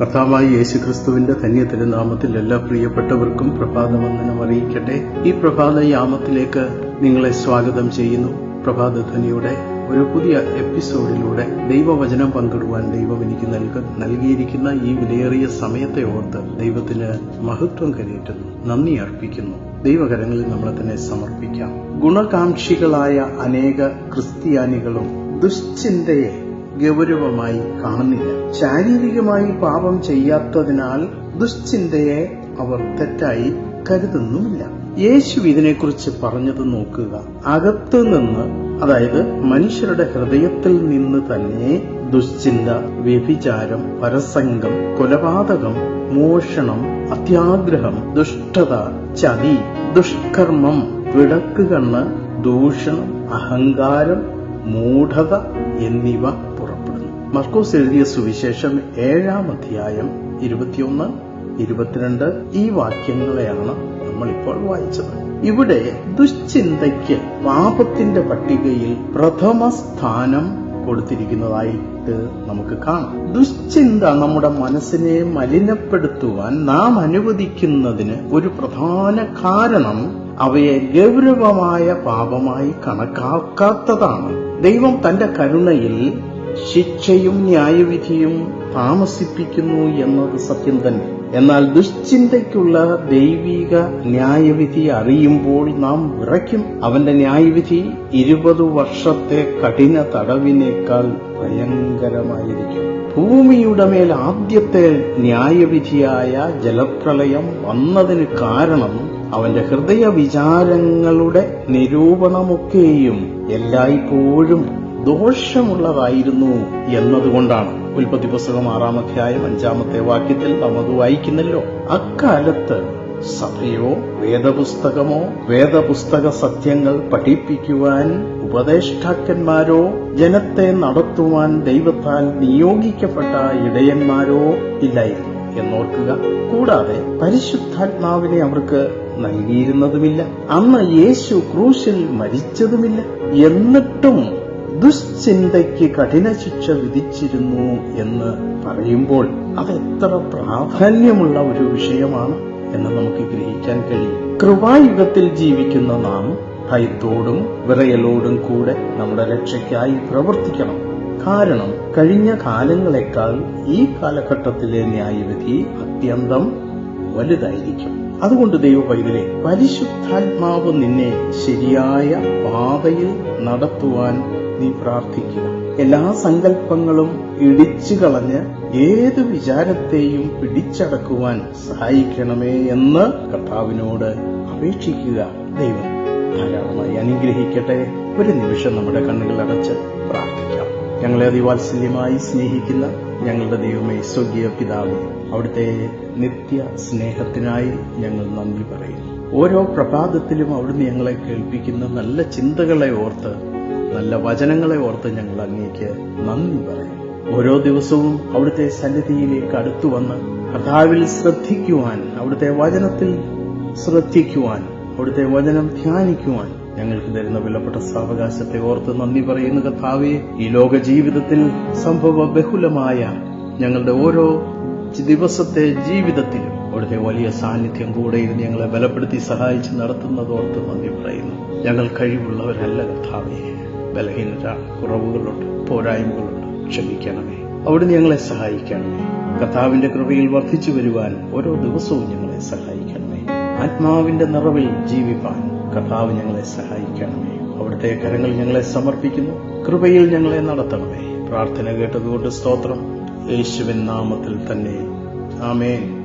കർത്താവായ യേശു ക്രിസ്തുവിന്റെ ധന്യ തിരുനാമത്തിൽ എല്ലാ പ്രിയപ്പെട്ടവർക്കും പ്രഭാതവന്ദനം അറിയിക്കട്ടെ. ഈ പ്രഭാത യാമത്തിലേക്ക് നിങ്ങളെ സ്വാഗതം ചെയ്യുന്നു. പ്രഭാതധ്വനിയുടെ ഒരു പുതിയ എപ്പിസോഡിലൂടെ ദൈവവചനം പങ്കിടുവാൻ ദൈവം എനിക്ക് നൽക നൽകിയിരിക്കുന്ന ഈ വിലയേറിയ സമയത്തെ ഓർത്ത് ദൈവത്തിന് മഹത്വം കരയേറ്റുന്നു. നന്ദി അർപ്പിക്കുന്നു. ദൈവകരങ്ങളിൽ നമ്മളെ തന്നെ സമർപ്പിക്കാം. ഗുണകാംക്ഷികളായ അനേക ക്രിസ്ത്യാനികളും ദുശ്ചിന്തയെ ഗൗരവമായി കാണുന്നില്ല. ശാരീരികമായി പാപം ചെയ്യാത്തതിനാൽ ദുശ്ചിന്തയെ അവർ തെറ്റായി കരുതുന്നുമില്ല. യേശു ഇതിനെക്കുറിച്ച് പറഞ്ഞത് നോക്കുക. അകത്ത് നിന്ന് അതായത് മനുഷ്യരുടെ ഹൃദയത്തിൽ നിന്ന് തന്നെ ദുശ്ചിന്ത വ്യഭിചാരം പരസംഗം കൊലപാതകം മോഷണം അത്യാഗ്രഹം ദുഷ്ടത ചതി ദുഷ്കർമ്മം വിടക്കുകണ്ണ് ദൂഷണം അഹങ്കാരം മൂഢത എന്നിവ മർക്കോസ് എഴുതിയ സുവിശേഷം ഏഴാം അധ്യായം ഇരുപത്തിയൊന്ന് ഇരുപത്തിരണ്ട് ഈ വാക്യങ്ങളെയാണ് നമ്മളിപ്പോൾ വായിച്ചത്. ഇവിടെ ദുശ്ചിന്തയ്ക്ക് പാപത്തിന്റെ പട്ടികയിൽ പ്രഥമ സ്ഥാനം കൊടുത്തിരിക്കുന്നതായിട്ട് നമുക്ക് കാണാം. ദുശ്ചിന്ത നമ്മുടെ മനസ്സിനെ മലിനപ്പെടുത്തുവാൻ നാം അനുവദിക്കുന്നതിന് ഒരു പ്രധാന കാരണം അവയെ ഗൗരവമായ പാപമായി കണക്കാക്കാത്തതാണ്. ദൈവം തന്റെ കരുണയിൽ ശിക്ഷയും ന്യായവിധിയും താമസിപ്പിക്കുന്നു എന്നത് സത്യം തന്നെ. എന്നാൽ ദുശ്ചിന്തയ്ക്കുള്ള ദൈവിക ന്യായവിധി അറിയുമ്പോൾ നാം വിറയ്ക്കും. അവന്റെ ന്യായവിധി ഇരുപത് വർഷത്തെ കഠിന തടവിനേക്കാൾ ഭയങ്കരമായിരിക്കും. ഭൂമിയുടെ മേൽ ആദ്യത്തെ ന്യായവിധിയായ ജലപ്രളയം വന്നതിന് കാരണം അവന്റെ ഹൃദയ വിചാരങ്ങളുടെ നിരൂപണമൊക്കെയും എല്ലായ്പ്പോഴും ദോഷമുള്ളതായിരുന്നു എന്നതുകൊണ്ടാണ് ഉൽപ്പത്തി പുസ്തകം ആറാം അധ്യായം അഞ്ചാമത്തെ വാക്യത്തിൽ നാം അത് വായിക്കുന്നല്ലോ. അക്കാലത്ത് സഭയോ വേദപുസ്തകമോ വേദപുസ്തക സത്യങ്ങൾ പഠിപ്പിക്കുവാൻ ഉപദേഷ്ടാക്കന്മാരോ ജനത്തെ നടത്തുവാൻ ദൈവത്താൽ നിയോഗിക്കപ്പെട്ട ഇടയന്മാരോ ഇല്ലായിരുന്നു എന്നോർക്കുക. കൂടാതെ പരിശുദ്ധാത്മാവിനെ അവർക്ക് നൽകിയിരുന്നതുമില്ല. അന്ന് യേശു ക്രൂശിൽ മരിച്ചതുമില്ല. എന്നിട്ടും ദുശ്ചിന്തയ്ക്ക് കഠിന ശിക്ഷ വിധിച്ചിരുന്നു എന്ന് പറയുമ്പോൾ അത് എത്ര പ്രാധാന്യമുള്ള ഒരു വിഷയമാണ് എന്ന് നമുക്ക് ഗ്രഹിക്കാൻ കഴിയും. കൃപായുഗത്തിൽ ജീവിക്കുന്ന നാം ഭയത്തോടും വിറയലോടും കൂടെ നമ്മുടെ രക്ഷയ്ക്കായി പ്രവർത്തിക്കണം. കാരണം കഴിഞ്ഞ കാലങ്ങളെക്കാൾ ഈ കാലഘട്ടത്തിലെ ന്യായവിധി അത്യന്തം വലുതായിരിക്കും. അതുകൊണ്ട് ദൈവ പൈതലെ പരിശുദ്ധാത്മാവ് നിന്നെ ശരിയായ പാതയിൽ നടത്തുവാൻ നീ പ്രാർത്ഥിക്കുക. എല്ലാ സങ്കല്പങ്ങളും ഇടിച്ചു കളഞ്ഞ് ഏത് വിചാരത്തെയും പിടിച്ചടക്കുവാൻ സഹായിക്കണമേ എന്ന് കർത്താവിനോട് അപേക്ഷിക്കുക ദൈവം. ധാരാളമായി അനുഗ്രഹിക്കട്ടെ. ഒരു നിമിഷം നമ്മുടെ കണ്ണുകൾ അടച്ച് പ്രാർത്ഥിക്കാം. ഞങ്ങളെ അതിവാത്സല്യമായി സ്നേഹിക്കുന്ന ഞങ്ങളുടെ ദൈവമേ സ്വർഗീയ പിതാവ് അവിടുത്തെ നിത്യ സ്നേഹത്തിനായി ഞങ്ങൾ നന്ദി പറയുന്നു. ഓരോ പ്രഭാതത്തിലും അവിടുന്ന് ഞങ്ങളെ കേൾപ്പിക്കുന്ന നല്ല ചിന്തകളെ ഓർത്ത് നല്ല വചനങ്ങളെ ഓർത്ത് ഞങ്ങൾ അങ്ങേക്ക് നന്ദി പറയും ഓരോ ദിവസവും അവിടുത്തെ സന്നിധിയിലേക്ക് അടുത്തു വന്ന് കർത്താവിൽ ശ്രദ്ധിക്കുവാൻ അവിടുത്തെ വചനത്തിൽ ശ്രദ്ധിക്കുവാൻ അവിടുത്തെ വചനം ധ്യാനിക്കുവാൻ ഞങ്ങൾക്ക് തരുന്ന വിലപ്പെട്ട സാവകാശത്തെ ഓർത്ത് നന്ദി പറയുന്ന കഥാവെ ഈ ലോക ജീവിതത്തിൽ സംഭവ ബഹുലമായ ഞങ്ങളുടെ ഓരോ ദിവസത്തെ ജീവിതത്തിലും അവിടുത്തെ വലിയ സാന്നിധ്യം കൂടെ ഇരുന്ന് ഞങ്ങളെ ബലപ്പെടുത്തി സഹായിച്ച് നടത്തുന്നതോർത്ത് നന്ദി പറയുന്നു. ഞങ്ങൾ കഴിവുള്ളവരല്ല കർത്താവെ. ബലഹീനരാണ് കുറവുകളുണ്ട് പോരായ്മകളുണ്ട്. ക്ഷമിക്കണമേ. അവിടുന്ന് ഞങ്ങളെ സഹായിക്കണമേ. കർത്താവിന്റെ കൃപയിൽ വർദ്ധിച്ചു വരുവാൻ ഓരോ ദിവസവും ഞങ്ങളെ സഹായിക്കണമേ. ആത്മാവിന്റെ നിറവിൽ ജീവിപ്പാൻ കർത്താവ് ഞങ്ങളെ സഹായിക്കണമേ. അവിടുത്തെ കരങ്ങൾ ഞങ്ങളെ സമർപ്പിക്കുന്നു. കൃപയിൽ ഞങ്ങളെ നടത്തണമേ. പ്രാർത്ഥന കേട്ടതുകൊണ്ട് സ്തോത്രം. യേശുവിൻ നാമത്തിൽ തന്നെ. ആമേൻ.